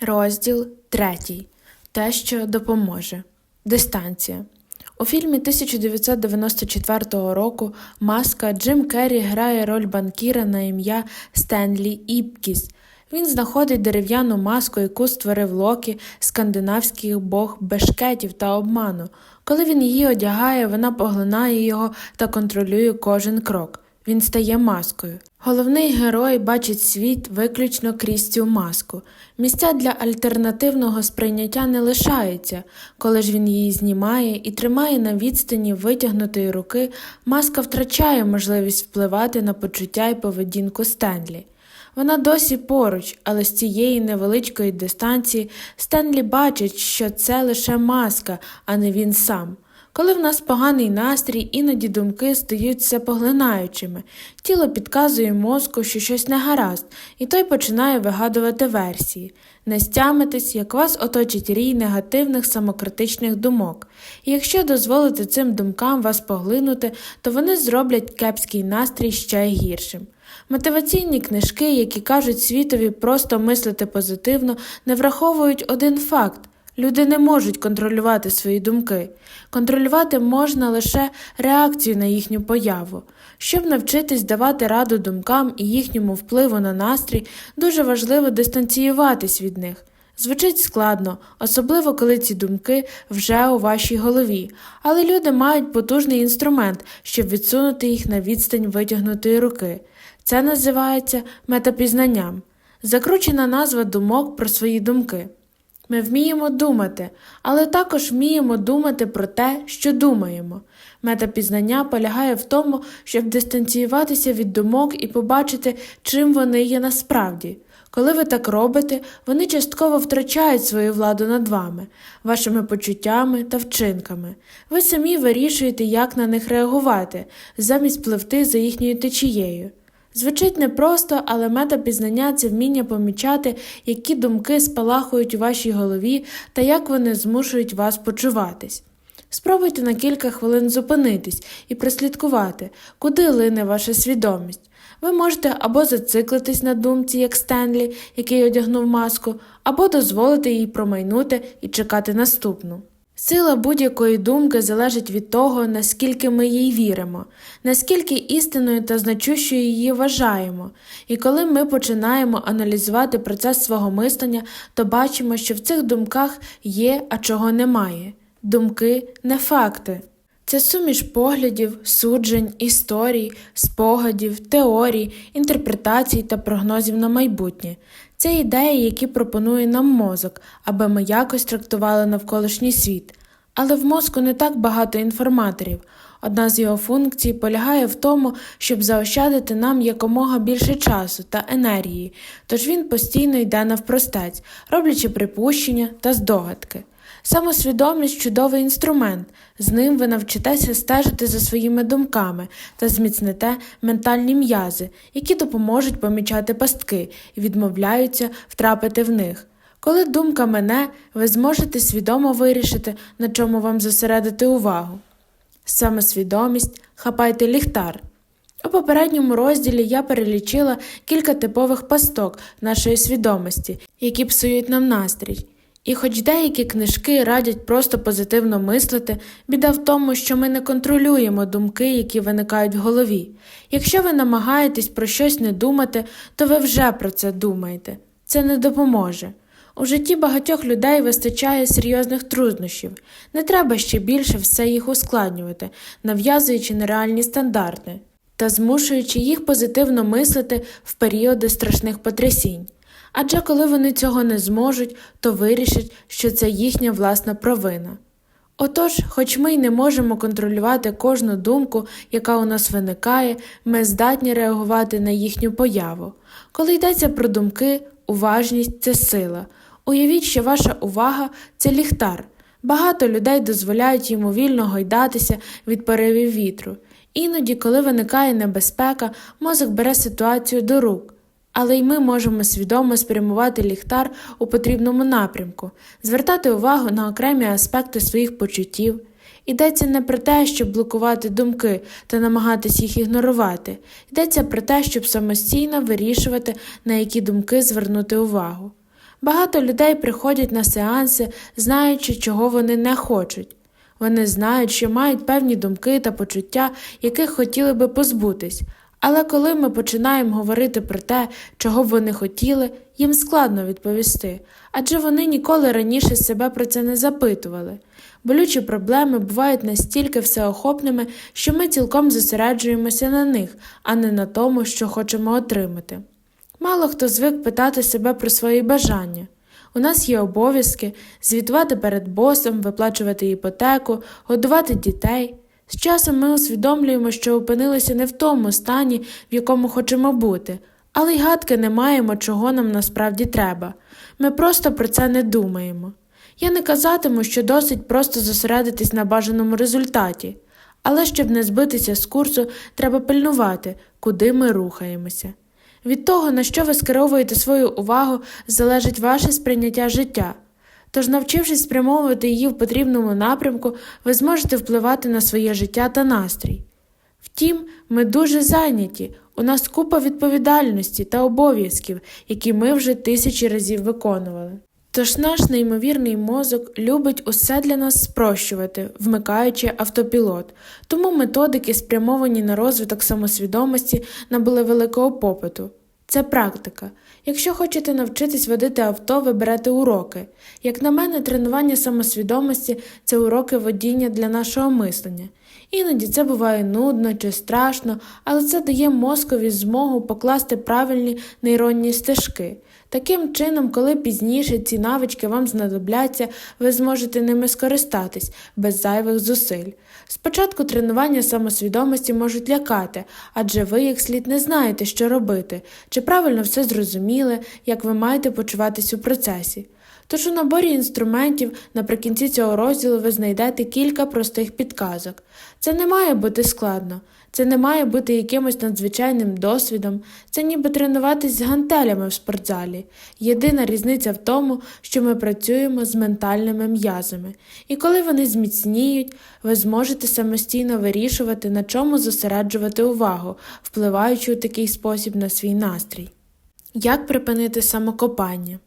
Розділ 3. Те, що допоможе. Дистанція. У фільмі 1994 року Маска Джим Керрі грає роль банкіра на ім'я Стенлі Іпкіс. Він знаходить дерев'яну маску, яку створив Локі, скандинавський бог бешкетів та обману. Коли він її одягає, вона поглинає його та контролює кожен крок. Він стає маскою. Головний герой бачить світ виключно крізь цю маску. Місця для альтернативного сприйняття не лишаються. Коли ж він її знімає і тримає на відстані витягнутої руки, маска втрачає можливість впливати на почуття і поведінку Стенлі. Вона досі поруч, але з цієї невеличкої дистанції Стенлі бачить, що це лише маска, а не він сам. Коли в нас поганий настрій, іноді думки стають всепоглинаючими. Тіло підказує мозку, що щось не гаразд, і той починає вигадувати версії. Не стямитесь, як вас оточить рій негативних самокритичних думок. І якщо дозволити цим думкам вас поглинути, то вони зроблять кепський настрій ще гіршим. Мотиваційні книжки, які кажуть світові просто мислити позитивно, не враховують один факт. Люди не можуть контролювати свої думки. Контролювати можна лише реакцію на їхню появу. Щоб навчитись давати раду думкам і їхньому впливу на настрій, дуже важливо дистанціюватись від них. Звучить складно, особливо коли ці думки вже у вашій голові, але люди мають потужний інструмент, щоб відсунути їх на відстань витягнутої руки. Це називається метапізнанням. Закручена назва думок про свої думки. Ми вміємо думати, але також вміємо думати про те, що думаємо. Метапізнання полягає в тому, щоб дистанціюватися від думок і побачити, чим вони є насправді. Коли ви так робите, вони частково втрачають свою владу над вами, вашими почуттями та вчинками. Ви самі вирішуєте, як на них реагувати, замість пливти за їхньою течією. Звучить непросто, але метапізнання це вміння помічати, які думки спалахують у вашій голові та як вони змушують вас почуватись. Спробуйте на кілька хвилин зупинитись і прослідкувати, куди лине ваша свідомість. Ви можете або зациклитись на думці, як Стенлі, який одягнув маску, або дозволити їй промайнути і чекати наступну. Сила будь-якої думки залежить від того, наскільки ми їй віримо, наскільки істинною та значущою її вважаємо, і коли ми починаємо аналізувати процес свого мислення, то бачимо, що в цих думках є, а чого немає. Думки не факти. Це суміш поглядів, суджень, історій, спогадів, теорій, інтерпретацій та прогнозів на майбутнє. Це ідеї, які пропонує нам мозок, аби ми якось трактували навколишній світ. Але в мозку не так багато інформаторів. Одна з його функцій полягає в тому, щоб заощадити нам якомога більше часу та енергії, тож він постійно йде навпростець, роблячи припущення та здогадки. Самосвідомість чудовий інструмент, з ним ви навчитеся стежити за своїми думками та зміцните ментальні м'язи, які допоможуть помічати пастки і відмовляються втрапити в них. Коли думка мене, ви зможете свідомо вирішити, на чому вам зосередити увагу. Самосвідомість хапайте ліхтар. У попередньому розділі я перелічила кілька типових пасток нашої свідомості, які псують нам настрій. І хоч деякі книжки радять просто позитивно мислити, біда в тому, що ми не контролюємо думки, які виникають в голові. Якщо ви намагаєтесь про щось не думати, то ви вже про це думаєте. Це не допоможе. У житті багатьох людей вистачає серйозних труднощів. Не треба ще більше все їх ускладнювати, нав'язуючи нереальні стандарти та змушуючи їх позитивно мислити в періоди страшних потрясінь. Адже коли вони цього не зможуть, то вирішать, що це їхня власна провина. Отож, хоч ми й не можемо контролювати кожну думку, яка у нас виникає, ми здатні реагувати на їхню появу. Коли йдеться про думки, уважність це сила. Уявіть, що ваша увага це ліхтар. Багато людей дозволяють йому вільно гойдатися від поривів вітру. Іноді, коли виникає небезпека, мозок бере ситуацію до рук. Але й ми можемо свідомо спрямувати ліхтар у потрібному напрямку, звертати увагу на окремі аспекти своїх почуттів. Йдеться не про те, щоб блокувати думки та намагатись їх ігнорувати, йдеться про те, щоб самостійно вирішувати, на які думки звернути увагу. Багато людей приходять на сеанси, знаючи, чого вони не хочуть. Вони знають, що мають певні думки та почуття, яких хотіли би позбутись, але коли ми починаємо говорити про те, чого б вони хотіли, їм складно відповісти, адже вони ніколи раніше себе про це не запитували. Болючі проблеми бувають настільки всеохопними, що ми цілком зосереджуємося на них, а не на тому, що хочемо отримати. Мало хто звик питати себе про свої бажання. У нас є обов'язки звітувати перед босом, виплачувати іпотеку, годувати дітей. З часом ми усвідомлюємо, що опинилися не в тому стані, в якому хочемо бути, але й гадки не маємо, чого нам насправді треба. Ми просто про це не думаємо. Я не казатиму, що досить просто зосередитись на бажаному результаті, але щоб не збитися з курсу, треба пильнувати, куди ми рухаємося. Від того, на що ви скеровуєте свою увагу, залежить ваше сприйняття життя. Тож, навчившись спрямовувати її в потрібному напрямку, ви зможете впливати на своє життя та настрій. Втім, ми дуже зайняті, у нас купа відповідальності та обов'язків, які ми вже тисячі разів виконували. Тож наш неймовірний мозок любить усе для нас спрощувати, вмикаючи автопілот, тому методики, спрямовані на розвиток самосвідомості, набули великого попиту. Це практика. Якщо хочете навчитись водити авто, ви берете уроки. Як на мене, тренування самосвідомості це уроки водіння для нашого мислення. Іноді це буває нудно чи страшно, але це дає мозкові змогу покласти правильні нейронні стежки. Таким чином, коли пізніше ці навички вам знадобляться, ви зможете ними скористатись без зайвих зусиль. Спочатку тренування самосвідомості можуть лякати, адже ви як слід не знаєте, що робити, чи правильно все зрозуміли, як ви маєте почуватись у процесі. Тож у наборі інструментів наприкінці цього розділу ви знайдете кілька простих підказок. Це не має бути складно, це не має бути якимось надзвичайним досвідом, це ніби тренуватись з гантелями в спортзалі. Єдина різниця в тому, що ми працюємо з ментальними м'язами, і коли вони зміцніють, ви зможете самостійно вирішувати, на чому зосереджувати увагу, впливаючи у такий спосіб на свій настрій. Як припинити самокопання?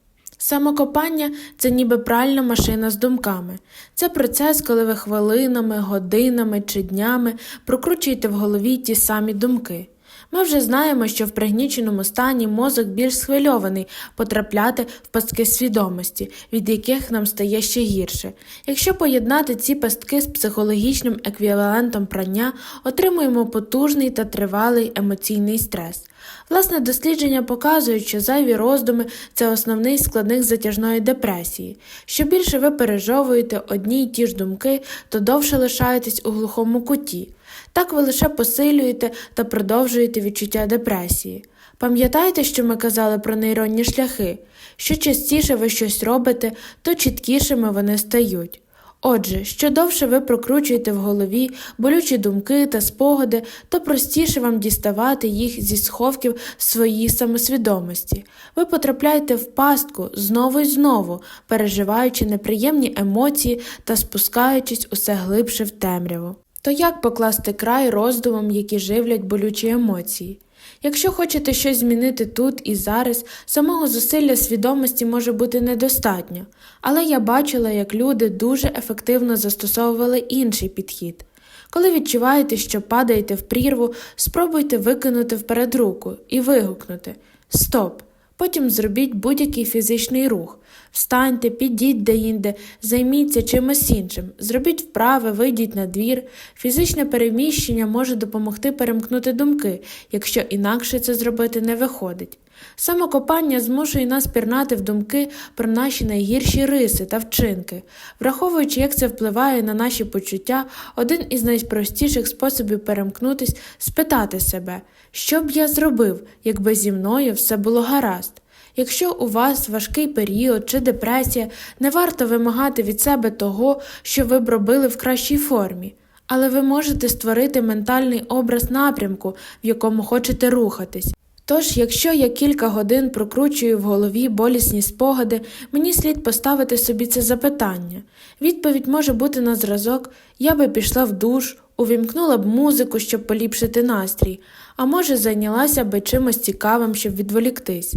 Самокопання це ніби пральна машина з думками. Це процес, коли ви хвилинами, годинами чи днями прокручуєте в голові ті самі думки. Ми вже знаємо, що в пригніченому стані мозок більш схвильований потрапляти в пастки свідомості, від яких нам стає ще гірше. Якщо поєднати ці пастки з психологічним еквівалентом прання, отримуємо потужний та тривалий емоційний стрес. Власне, дослідження показують, що зайві роздуми це основний складник затяжної депресії. Що більше ви пережовуєте одні й ті ж думки, то довше лишаєтесь у глухому куті. Так ви лише посилюєте та продовжуєте відчуття депресії. Пам'ятаєте, що ми казали про нейронні шляхи? Що частіше ви щось робите, то чіткішими вони стають. Отже, що довше ви прокручуєте в голові болючі думки та спогади, то простіше вам діставати їх зі сховків своїй самосвідомості. Ви потрапляєте в пастку знову й знову, переживаючи неприємні емоції та спускаючись усе глибше в темряву. То як покласти край роздумам, які живлять болючі емоції? Якщо хочете щось змінити тут і зараз, самого зусилля свідомості може бути недостатньо, але я бачила, як люди дуже ефективно застосовували інший підхід. Коли відчуваєте, що падаєте в прірву, спробуйте викинути вперед руку і вигукнути Стоп! Потім зробіть будь-який фізичний рух. Встаньте, підіть деінде, займіться чимось іншим, зробіть вправи, вийдіть на двір. Фізичне переміщення може допомогти перемкнути думки, якщо інакше це зробити не виходить. Самокопання змушує нас пірнати в думки про наші найгірші риси та вчинки. Враховуючи, як це впливає на наші почуття, один із найпростіших способів перемкнутись спитати себе, що б я зробив, якби зі мною все було гаразд. Якщо у вас важкий період чи депресія, не варто вимагати від себе того, що ви б робили в кращій формі, але ви можете створити ментальний образ напрямку, в якому хочете рухатись. Тож, якщо я кілька годин прокручую в голові болісні спогади, мені слід поставити собі це запитання. Відповідь може бути на зразок: я би пішла в душ, увімкнула б музику, щоб поліпшити настрій, а може, зайнялася би чимось цікавим, щоб відволіктись.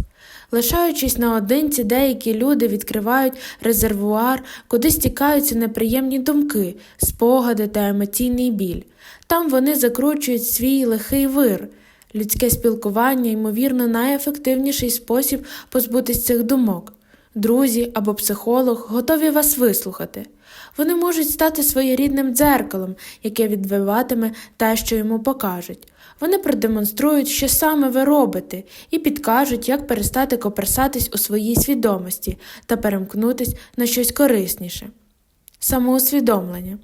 Лишаючись наодинці, деякі люди відкривають резервуар, куди стікаються неприємні думки, спогади та емоційний біль. Там вони закручують свій лихий вир. Людське спілкування, ймовірно, найефективніший спосіб позбутись цих думок. Друзі або психолог готові вас вислухати. Вони можуть стати своєрідним дзеркалом, яке відбиватиме те, що йому покажуть. Вони продемонструють, що саме ви робите, і підкажуть, як перестати коперсатись у своїй свідомості та перемкнутись на щось корисніше. Самоусвідомлення.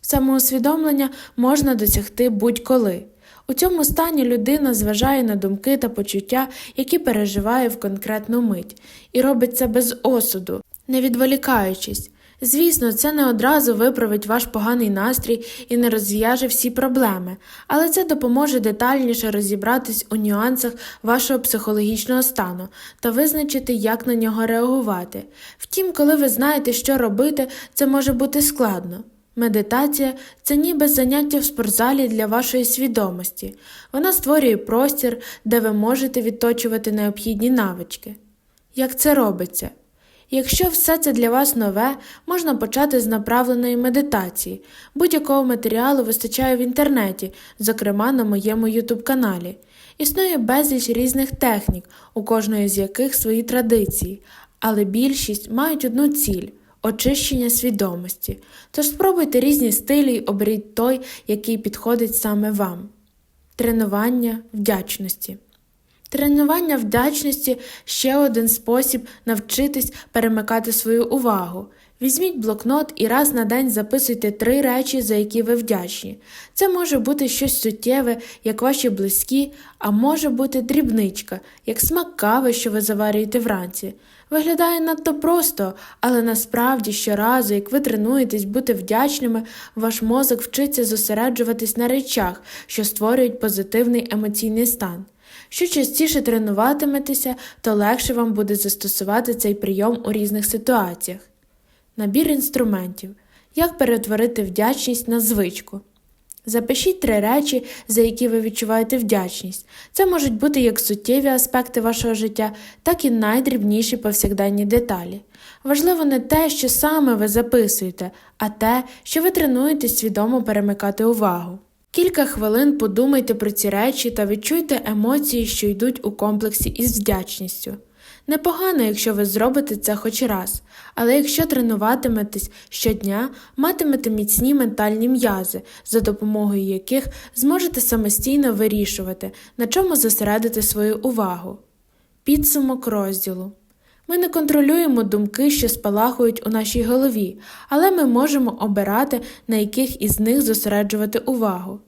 Самоусвідомлення можна досягти будь-коли. У цьому стані людина зважає на думки та почуття, які переживає в конкретну мить, і робить це без осуду, не відволікаючись. Звісно, це не одразу виправить ваш поганий настрій і не розв'яже всі проблеми, але це допоможе детальніше розібратись у нюансах вашого психологічного стану та визначити, як на нього реагувати. Втім, коли ви знаєте, що робити, це може бути складно. Медитація це ніби заняття в спортзалі для вашої свідомості. Вона створює простір, де ви можете відточувати необхідні навички. Як це робиться? Якщо все це для вас нове, можна почати з направленої медитації. Будь-якого матеріалу вистачає в інтернеті, зокрема на моєму YouTube каналі. Існує безліч різних технік, у кожної з яких свої традиції, але більшість мають одну ціль очищення свідомості. Тож спробуйте різні стилі й оберіть той, який підходить саме вам. Тренування вдячності. Тренування вдячності ще один спосіб навчитись перемикати свою увагу. Візьміть блокнот і раз на день записуйте три речі, за які ви вдячні. Це може бути щось суттєве, як ваші близькі, а може бути дрібничка, як смак кави, що ви заварюєте вранці. Виглядає надто просто, але насправді щоразу, як ви тренуєтесь бути вдячними, ваш мозок вчиться зосереджуватись на речах, що створюють позитивний емоційний стан. Що частіше тренуватиметеся, то легше вам буде застосувати цей прийом у різних ситуаціях. Набір інструментів. Як перетворити вдячність на звичку. Запишіть три речі, за які ви відчуваєте вдячність. Це можуть бути як суттєві аспекти вашого життя, так і найдрібніші повсякденні деталі. Важливо не те, що саме ви записуєте, а те, що ви тренуєтесь свідомо перемикати увагу. Кілька хвилин подумайте про ці речі та відчуйте емоції, що йдуть у комплексі із вдячністю. Непогано, якщо ви зробите це хоч раз, але якщо тренуватиметесь щодня, матимете міцні ментальні м'язи, за допомогою яких зможете самостійно вирішувати, на чому зосередити свою увагу. Підсумок розділу. Ми не контролюємо думки, що спалахують у нашій голові, але ми можемо обирати, на яких із них зосереджувати увагу.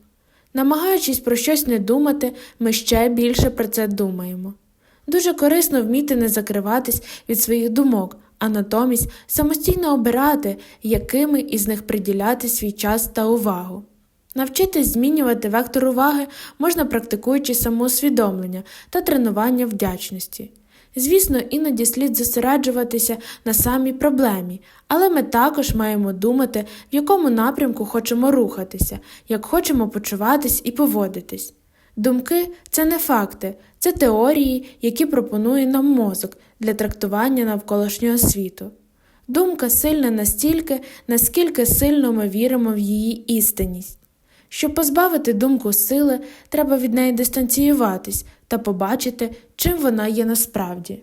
Намагаючись про щось не думати, ми ще більше про це думаємо. Дуже корисно вміти не закриватись від своїх думок, а натомість самостійно обирати, якими із них приділяти свій час та увагу. Навчитись змінювати вектор уваги можна практикуючи самоусвідомлення та тренування вдячності. Звісно, іноді слід зосереджуватися на самій проблемі, але ми також маємо думати, в якому напрямку хочемо рухатися, як хочемо почуватись і поводитись. Думки це не факти, це теорії, які пропонує нам мозок для трактування навколишнього світу. Думка сильна настільки, наскільки сильно ми віримо в її істинність. Щоб позбавити думку сили, треба від неї дистанціюватись та побачити, чим вона є насправді.